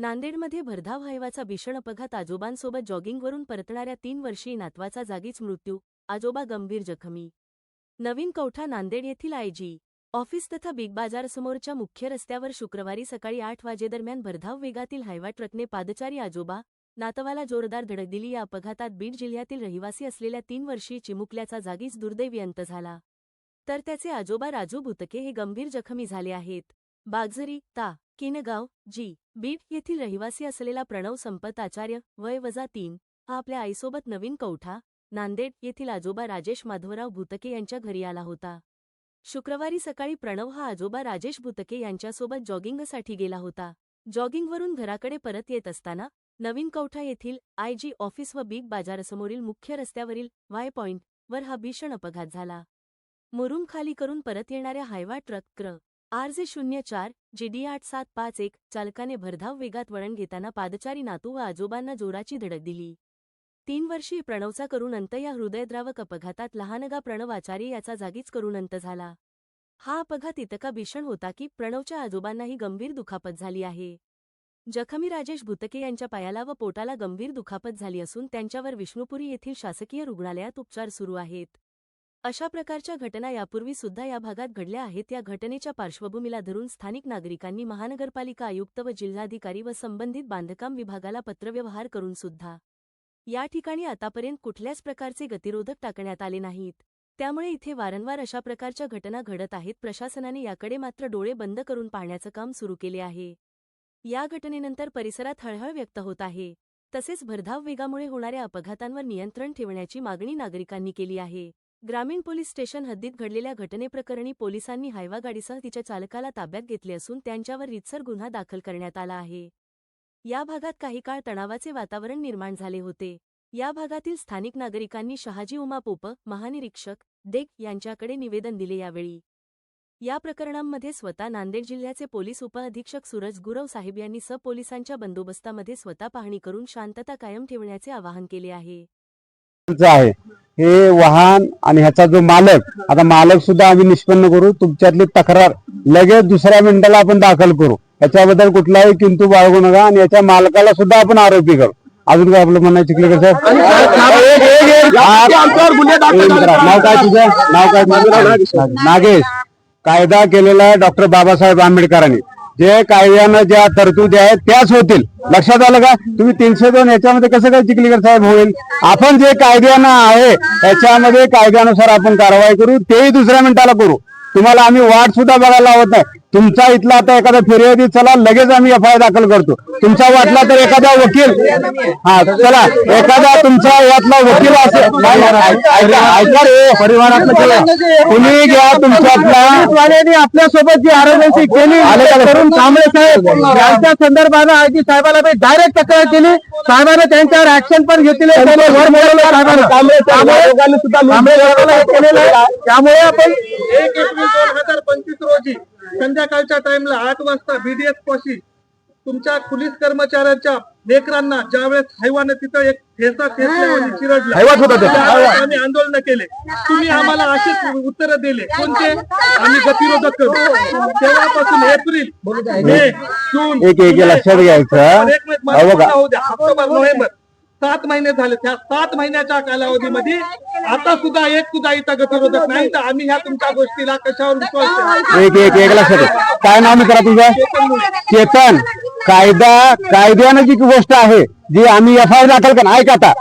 नांदेडमध्ये भरधाव हायवाचा भीषण अपघात आजोबांसोबत जॉगिंगवरून परतणाऱ्या तीन वर्षीय नातवाचा जागीच मृत्यू आजोबा गंभीर जखमी. नवीन कौठा नांदेड येथील आयजी ऑफिस तथा बिग बाजारसमोरच्या मुख्य रस्त्यावर शुक्रवारी सकाळी आठ वाजेदरम्यान भरधाव वेगातील हायवा ट्रकने पादचारी आजोबा नातवाला जोरदार धडक दिली. या अपघातात बीड जिल्ह्यातील रहिवासी असलेल्या तीन वर्षीय चिमुकल्याचा जागीच दुर्दैवी अंत झाला. तर त्याचे आजोबा राजू भुतके हे गंभीर जखमी झाले आहेत. बागझरी ता किनगाव जी. बीड येथील रहिवासी असलेला प्रणव संपत आचार्य वय वजा तीन हा आपल्या आईसोबत नवीन कौठा नांदेड येथील आजोबा राजेश माधवराव भुतके यांच्या घरी आला होता. शुक्रवारी सकाळी प्रणव हा आजोबा राजेश भुतके यांच्यासोबत जॉगिंगसाठी गेला होता. जॉगिंगवरून घराकडे परत येत असताना नवीन कौठा येथील आयजी ऑफिस व बिग बाजारासमोरील मुख्य रस्त्यावरील वाय पॉइंट वर हा भीषण अपघात झाला. मुरुम खाली करून परत येणाऱ्या हायवा ट्रक क्र आरजे शून्य चार जीडी आठ सात पाच एक चालकाने भरधाव वेगात वळण घेताना पादचारी नातू व आजोबांना जोराची धडक दिली. तीन वर्षीय प्रणवचा करून अंत या हृदयद्रावक अपघातात लहानगा प्रणव आचार्य याचा जागीच करून अंत झाला. हा अपघात इतका भीषण होता की प्रणवच्या आजोबांनाही गंभीर दुखापत झाली आहे. जखमी राजेश भुतके यांच्या पायाला व पोटाला गंभीर दुखापत झाली असून त्यांच्यावर विष्णुपुरी येथील शासकीय रुग्णालयात उपचार सुरू आहेत. अशा प्रकारच्या घटना यापूर्वी सुद्धा या भागात घडल्या आहेत. या घटनेच्या पार्श्वभूमीला धरून स्थानिक नागरिकांनी महानगरपालिका आयुक्त व जिल्हाधिकारी व संबंधित बांधकाम विभागाला पत्रव्यवहार करून सुद्धा या ठिकाणी आतापर्यंत कुठल्याच प्रकारचे गतिरोधक टाकण्यात आले नाहीत. त्यामुळे इथे वारंवार अशा प्रकारच्या घटना घडत आहेत. प्रशासनाने याकडे मात्र डोळे बंद करून पाहण्याचं काम सुरू केले आहे. या घटनेनंतर परिसरात हळहळ व्यक्त होत आहे. तसेच भरधाव वेगामुळे होणाऱ्या अपघातांवर नियंत्रण ठेवण्याची मागणी नागरिकांनी केली आहे. ग्रामीण पोलीस स्टेशन हद्दीत घडलेल्या घटनेप्रकरणी पोलिसांनी हायवा गाडीसह तिच्या चालकाला ताब्यात घेतले असून त्यांच्यावर रितसर गुन्हा दाखल करण्यात आला आहे. या भागात काही काळ तणावाचे वातावरण निर्माण झाले होते. या भागातील स्थानिक नागरिकांनी शहाजी उमा पोप महानिरीक्षक देख यांच्याकडे निवेदन दिले यावेळी. या प्रकरणांमध्ये स्वतः नांदेड जिल्ह्याचे पोलीस उपअधीक्षक सूरज गुरव साहेब यांनी सपोलिसांच्या पोलिसांच्या बंदोबस्तामध्ये स्वतः पाहणी करून शांतता कायम ठेवण्याचे आवाहन केले आहे. हे वाहन आणि ह्याचा जो मालक आता मालक सुद्धा आम्ही निष्पन्न करू तुमच्यातली तक्रार लगेच दुसऱ्या मिनिटाला आपण दाखल करू. याच्याबद्दल कुठलाही किंतू बाळगू नका आणि याच्या मालकाला सुद्धा आपण आरोपी करू. अजून काय आपलं म्हणणं चिखलेकर साहेब. हा, मिनिट, नाव काय तुझं? नाव काय? नागेश. कायदा केलेला आहे डॉक्टर बाबासाहेब आंबेडकरांनी. जे कायद्यानं ज्या तरतुदी आहेत त्याच होतील. लक्षात आलं का? तुम्ही तीनशे दोन याच्यामध्ये कसं काय चिखलीकर साहेब होईल? आपण जे कायद्यानं आहे याच्यामध्ये कायद्यानुसार आपण कारवाई करू तेही दुसऱ्या मिनिटाला करू. तुम्हाला आम्ही वाट सुद्धा बघायला लावत नाही. तुमचा इथला आता एखादा फिर्यादी चला लगेच आम्ही एफ आय दाखल करतो. तुमचा वाटला तर एखादा वकील हा चला एखादा तुमचा यातला वकील असेल. तुम्ही घ्या तुमच्यातला. आपल्यासोबत जी आरोग्याची केली? करून कांबळे साहेब. यांच्या संदर्भानं आयजी साहेबाला मी डायरेक्ट तक्रार केली. साहेबांनी त्यांच्यावर ऍक्शन पण घेतली. त्यामुळे आपण एक एप्रिल दोन हजार पंचवीस रोजी संध्याकाळच्या टाइमला आठ वाजता बीडीएस पाशी तुमच्या पोलीस कर्मचाऱ्यांच्या लेकरांना ज्यावेळेस हैवाने तिथं एक ठेसा ठेसल्यावर चिरडला. त्यावेळेस आम्ही आंदोलन केले. तुम्ही आम्हाला असेच उत्तर दिले. कोणते? आम्ही गतिरोधक करू. तेव्हापासून एप्रिल मे जून एक एक लक्षात घ्यायचं. एक मिनिट मला होऊ द्या. October November. सात महिने झाले. त्या सात महिन्याच्या कालावधीमध्ये आता सुद्धा एक सुद्धा इथं गतिरोधक नाही. तर आम्ही ह्या तुमच्या गोष्टीला कशावर विश्वास एक एक एक लक्षात काय नाव करा तुझं? चेतन. कायदा कायद्यानं जी गोष्ट आहे जी आम्ही एफ आय दाखल करणं. ऐक आता.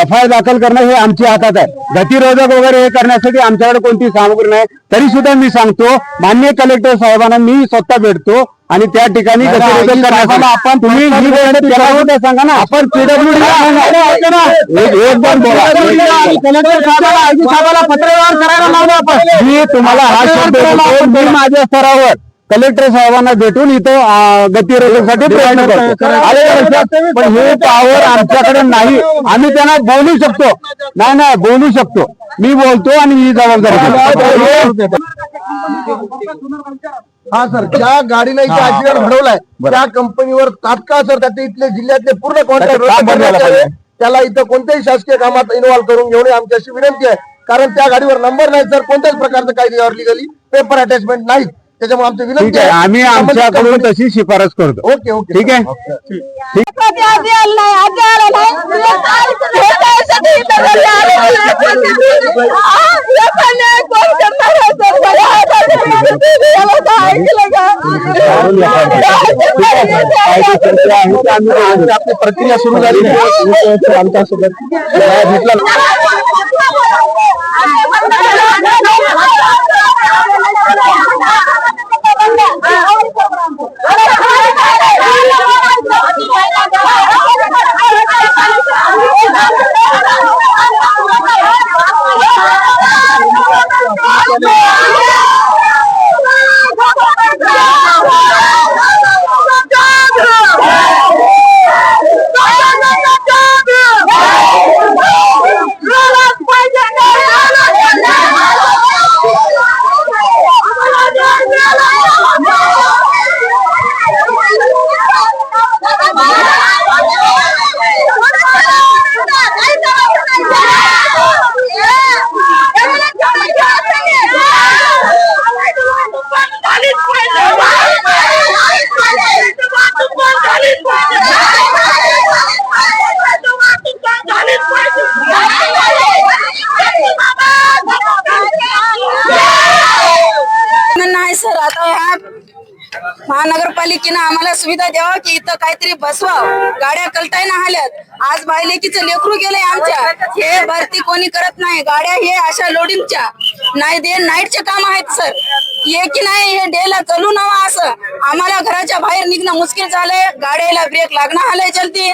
एफ आय दाखल करणं हे आमच्या हातात आहे. गतिरोधक वगैरे हे करण्यासाठी आमच्याकडे कोणती सामग्री नाही. तरी सुद्धा मी सांगतो मान्य कलेक्टर साहेबांना मी स्वतः भेटतो. आणि त्या ठिकाणी आपण तुम्ही ही सांगा ना. आपण पत्रव्यवहार करायला लावलं आपण. मी तुम्हाला हा शब्द देतो, मी माझ्या स्तरावर कलेक्टर साहेबांना भेटून इथं गतिरोधकसाठी प्रयत्न करतो. आले का लक्षात? पण हे पॉवर आमच्याकडे नाही. आम्ही त्यांना बोलू शकतो. नाही नाही बोलू शकतो. मी बोलतो आणि ही जबाबदारी. हा सर ज्या गाडीने इथे ऍक्सिडेंट घडवलाय त्या कंपनीवर तात्काळ सर त्याचे इथले जिल्ह्यातले पूर्ण कॉन्ट्रॅक्ट. त्याला इथं कोणत्याही शासकीय कामात इन्व्हॉल्व करून घेऊन आमची अशी विनंती आहे. कारण त्या गाडीवर नंबर नाही सर कोणत्याच प्रकारचं काही लिगली पेपर अटॅचमेंट नाही. त्याच्यामुळे आमची ठीक विनंती आहे आहे आम्ही आमच्याकडून तशी शिफारस करतो ओके ओके ठीक आहे कधी आधी आलं नाही आधी आलं नाही भेटायसाठी इथं घरी आलो. आ, लोकांनी कोण करणार आहे सर? मला याला तर ऐकलं का? आपली प्रक्रिया सुरू झाली आमच्यासोबत भेटला नाही सुविधा द्यावा की इथं काहीतरी बसवा गाड्या कलताय ना आल्यात आज बायलेकीचं लेकरू गेलंय आमच्या. हे भरती कोणी करत नाही. गाड्या हे अशा लोडिंगच्या नाही दे नाईटचे काम आहेत सर ये की नाही हे डेला चलू नवा असं. आम्हाला घराच्या बाहेर निघणं मुश्किल झालंय. गाड्याला ब्रेक लागणं आलंय चलती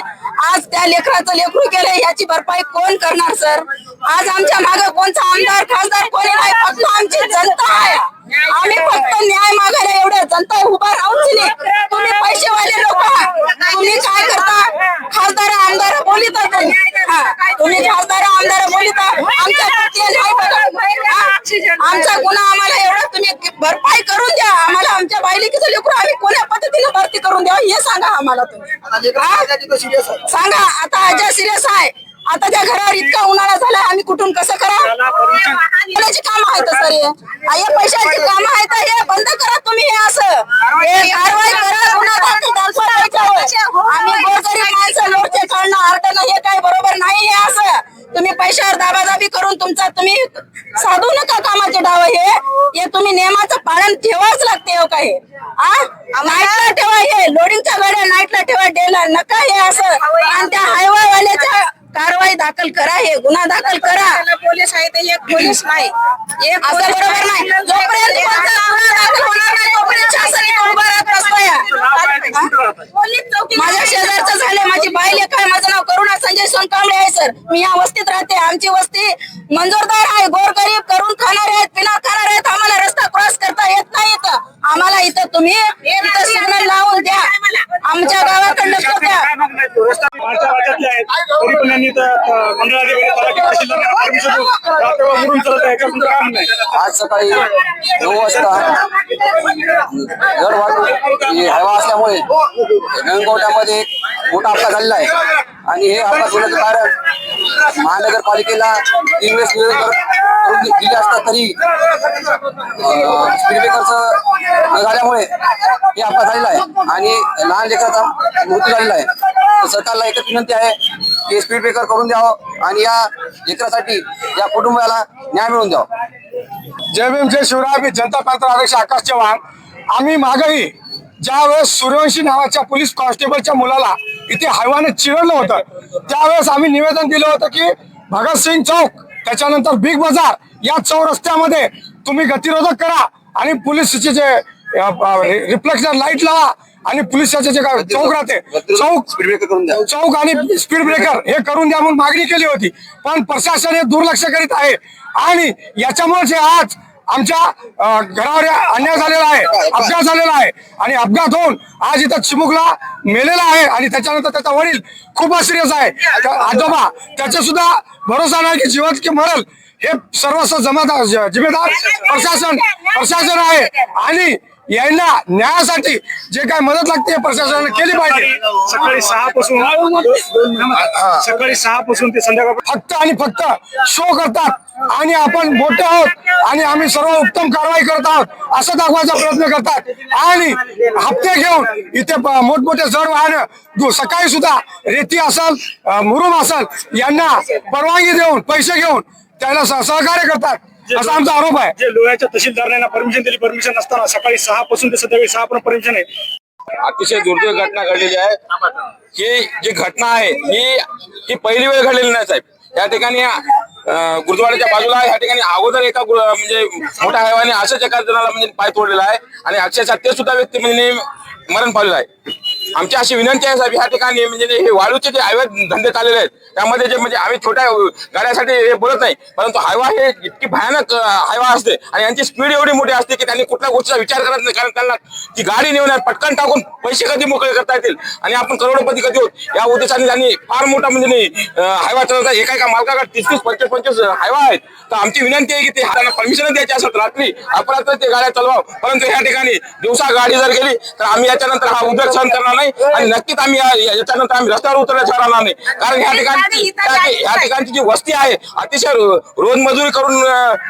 आज त्या लेकराचं लेकरू केलंय याची भरपाई कोण करणार सर आज आमच्या मागे कोणता आमदार खासदार कोणी नाही फक्त आमची जनता आहे. आम्ही फक्त न्याय मागायला एवढ्या जनता उभा राहून तुम्ही पैसेवाले लोक तुम्ही काय करता? खासदार आमदार बोलिता हा, तुम्ही खासदार आमदार बोलिता आमच्या प्रत्येक नाही बघा. हा, आमचा गुन्हा आम्हाला एवढा तुम्ही भरपाई करून द्या. आम्हाला आमच्या बायलिकीचं लेकरू आम्ही कोण्या पद्धतीने भरती करून द्या हे सांगा आम्हाला तुम्ही? सांगा. आता अजय सिरियस आहे आता त्या घरावर इतका उन्हाळा झाला आम्ही कुठून कसं करा कोणाची काम आहेत सर हे? पैशाची काम आहेत हे? बंद करा तुम्ही हे असं. हे कारवाई करा. गुन्हा दाखल. आम्ही गोरगरीब माणसं लोटचे काढणं आरडणं हे काय बरोबर नाही हे असं तुम्ही पैशावर दाबादाबी करून तुमचा तुम्ही साधू नका कामाचे डाव हे. हे तुम्ही नियमाचं पालन ठेवाच लागते हो काय आ? नाईटला ठेवा हे. लोडिंगच्या गाड्या नाईटला ठेवा डेला नका हे असं. आणि त्या हायवे वाल्याच्या कारवाई दाखल करा हे. गुन्हा दाखल करा. पोलीस आहे ते एक पोलीस नाही. असं बरोबर नाही. जोपर्यंत कोणता गुन्हा दाखल होणार नाही तोपर्यंत शासन इथं उभा राहत नसतं या. माझ्या शेजारचं झाले माझी बाईल काय माझं नाव संजय सोनकांबळे आहे सर. मी या वस्तीत राहते. आमची वस्ती मंजूरदार आहे. गोरगरीब करून खाणारे आहेत पिना खाणारे आहेत. आम्हाला रस्ता क्रॉस करता येत नाही इथं. आम्हाला इथं तुम्ही इथं सिग्नल लावून द्या. आमच्या गावाकडनं आज सकाळी नऊ वाजता जड वाहतूक ही हवा असल्यामुळे गंगकोटामध्ये एक मोठा अपघात झालेला आहे. आणि हे आपला होण्याचं कारण महानगरपालिकेला तीन करून दिले असता तरी स्पीड ब्रेकरचं न झाल्यामुळे हे अपघात झालेला आहे. आणि लहान लेकराचा मृत्यू झालेला आहे. सरकारला एकच विनंती आहे की स्पीड ब्रेकर करून द्यावं आणि या लेकरासाठी या कुटुंबाला न्याय मिळवून द्यावा. जय भीम जय शिवराय. मी जनता पात्र अध्यक्ष आकाश चव्हाण. आम्ही मागही ज्या वेळेस सूर्यवंशी नावाच्या पोलीस कॉन्स्टेबलच्या मुलाला इथे हायवाने चिरडलं होतं त्यावेळेस आम्ही निवेदन दिलं होतं की भगतसिंग चौक त्याच्यानंतर बिग बाजार या चौरस्त्यामध्ये तुम्ही गतिरोधक करा आणि पोलीसचे जे रिफ्लेक्टर लाइट लावा आणि पोलिसाचे जे काय चौक राहते चौक चौक आणि स्पीड ब्रेकर हे करून द्या म्हणून मागणी केली होती. पण प्रशासन हे दुर्लक्ष करीत आहे आणि याच्यामुळे जे आज आमच्या घरावर अन्याय झालेला आहे अपघात झालेला आहे. आणि अपघात होऊन आज इथं चिमुकला मेलेला आहे आणि त्याच्यानंतर त्याचा वडील खूप सिरियस आहे. आजोबा त्याचा सुद्धा भरोसा नाही की जीवात की मरल. हे सर्वस्व जमादार ज- जिम्मेदार प्रशासन प्रशासन आहे. आणि यांना न्यायासाठी जे काय मदत लागते प्रशासनाने केली पाहिजे. सकाळी सहा पासून सकाळी सहा पासून ते संध्याकाळ फक्त आणि फक्त शो करतात. आणि आपण मोठे आहोत आणि आम्ही सर्व उत्तम कारवाई करत आहोत असं दाखवायचा प्रयत्न करतात. आणि हप्ते घेऊन इथे मोठमोठे जड वाहन दु- सकाळी सुद्धा रेती असल मुरुम असल यांना परवानगी देऊन पैसे घेऊन त्याला सह- सहकार्य करतात. असा आमचा आरोप आहे. जे लोह्याच्या तहसीलदारांना परमिशन दिली परमिशन नसताना सकाळी सहा पासून ते संध्याकाळी सहा पर्यंत परमिशन आहे. अतिशय दुर्दैव घटना घडलेली आहे. ही जी घटना आहे ही ही पहिली वेळ घडलेली नाही साहेब. या ठिकाणी अं, गुरुद्वाराच्या बाजूला या ठिकाणी अगोदर एका म्हणजे मोठ्या हायवाने अशाच एका जणाला म्हणजे पाय तोडलेला आहे. आणि अक्षरशः ते सुद्धा व्यक्ती म्हणजे मरण पावलेला आहे. आमची अशी विनंती आहे साहेब या ठिकाणी म्हणजे हे वाळूचे जे हायवे धंदे चाललेले आहेत त्यामध्ये जे म्हणजे आम्ही छोट्या गाड्यासाठी हे बोलत नाही परंतु हायवा हे इतकी भयानक हायवा असते आणि यांची स्पीड एवढी मोठी असते की त्यांनी कुठल्या गोष्टीचा विचार करत नाही कारण त्यांना ती गाडी नेऊन पटकन टाकून पैसे कधी मोकळे करता येतील? आणि आपण करोडपती कधी होत? या उद्देशाने त्यांनी फार मोठा म्हणजे नाही, हायवा चालवता एका एका मालकाकडे तीस तीस पंचवीस पंचवीस हायवा आहेत. तर आमची विनंती आहे की ते त्यांना परमिशन द्यायची असत रात्री अपरात्र ते गाड्या चालवा परंतु या ठिकाणी दिवसा गाडी जर गेली तर आम्ही याच्यानंतर हा उद्योग सहन करणार नाही. आणि नक्कीच आम्ही याच्यानंतर आम्ही रस्त्यावर उतरण्यास राहणार नाही कारण या ठिकाणी या ठिकाणची जी वस्ती आहे अतिशय रोजमजुरी करून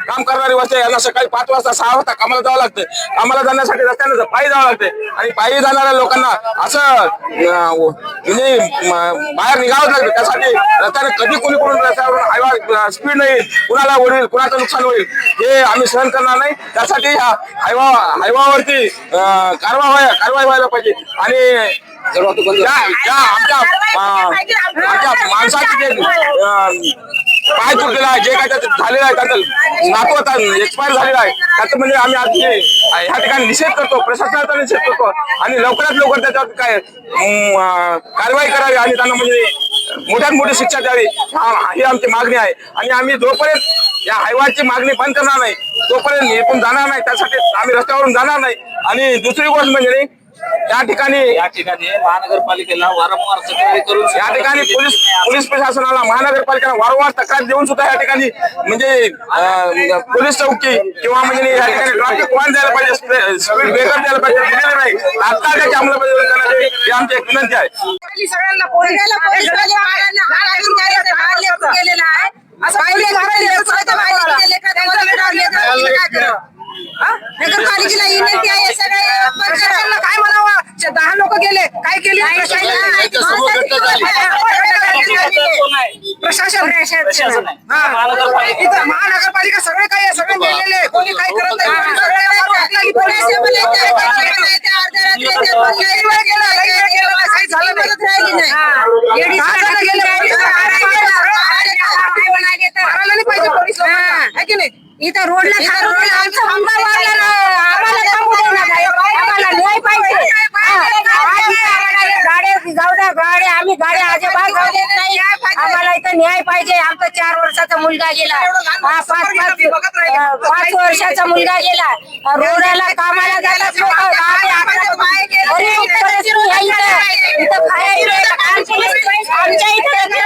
काम करणारी वस्ती आहे. यांना सकाळी पाच वाजता सहा वाजता कामाला जावं लागतं. कामाला जाण्यासाठी रस्त्यानं पायी जावं लागते. आणि पायी जाणाऱ्या लोकांना असं म्हणजे बाहेर निघावंच लागतं. त्यासाठी रस्त्याने कधी कोणी कोणी रस्त्यावर हायवा स्पीड नाही कुणाला होईल कुणाचं नुकसान होईल हे आम्ही सहन करणार नाही. त्यासाठी ह्या हायवा हायवावरती कारवाई व्हाय- कारवाई व्हायला पाहिजे. आणि आमच्या माणसाचे जे पाय तुटलेला आहे जे काय त्याचं झालेलं आहे त्याचं नातू आता एक्सपायर झालेला आहे. त्याचं म्हणजे आम्ही आज हे- ह्या ठिकाणी निषेध करतो प्रशासनाचा निषेध करतो आणि लवकरात लवकर त्याच्यावर काय कारवाई करावी आणि त्यांना म्हणजे मोठ्यात मोठी शिक्षा द्यावी. हा- ही आमची मागणी आहे. आणि आम्ही जोपर्यंत या हायवाची मागणी बंद करणार नाही तोपर्यंत इथून जाणार नाही त्यासाठी आम्ही रस्त्यावरून जाणार नाही. आणि दुसरी गोष्ट म्हणजे त्या ठिकाणी या ठिकाणी महानगरपालिकेला वारंवार तक्रारी करून या ठिकाणी पोलीस पोलीस प्रशासनाला महानगरपालिकेला वारंवार तक्रार देऊन सुद्धा या ठिकाणी म्हणजे अं, पोलीस चौकी किंवा म्हणजे या ठिकाणी ट्रॅफिक वाहन द्यायला पाहिजे स्पीड ब्रेकर द्यायला पाहिजे दिलेलं नाही तात्काळ त्याची अंमलबजावणी करण्याची ही आमची एक विनंती आहे सगळ्यांना. असं पहिले गेले का? हा? नगरपालिकेला विनंती आहे सगळे प्रशासनाला काय जे दहा लोक गेले. काय केले? प्रशासन. हा. इथं महानगरपालिका सगळे काय आहे, सगळे मेलेले कोणी काय करत नाही सगळे आपल्याला पोलीस येते, येते, येते, येते, अर्ध्या रात्री येते, पण काही वेळ गेला, काही वेळ गेला, काही झालं नाही. दहा जण गेले, पोलीस मारायला नाही पाहिजे पोलीस लोकांना. है की नाही इथं रोडला इथं रोडला आमचा मुलगा मारला ना आम्हाला थांबू देऊ नका आम्हाला न्याय पाहिजे गाड्या जाऊ द्या गाड्या आम्ही गाड्या अजिबात जाऊ देत नाही आम्हाला इथं न्याय पाहिजे आमचा चार वर्षाचा मुलगा गेला. हा पाच पाच पाच वर्षाचा मुलगा गेला. रोडाला कामाला जातात लोक. आपल्या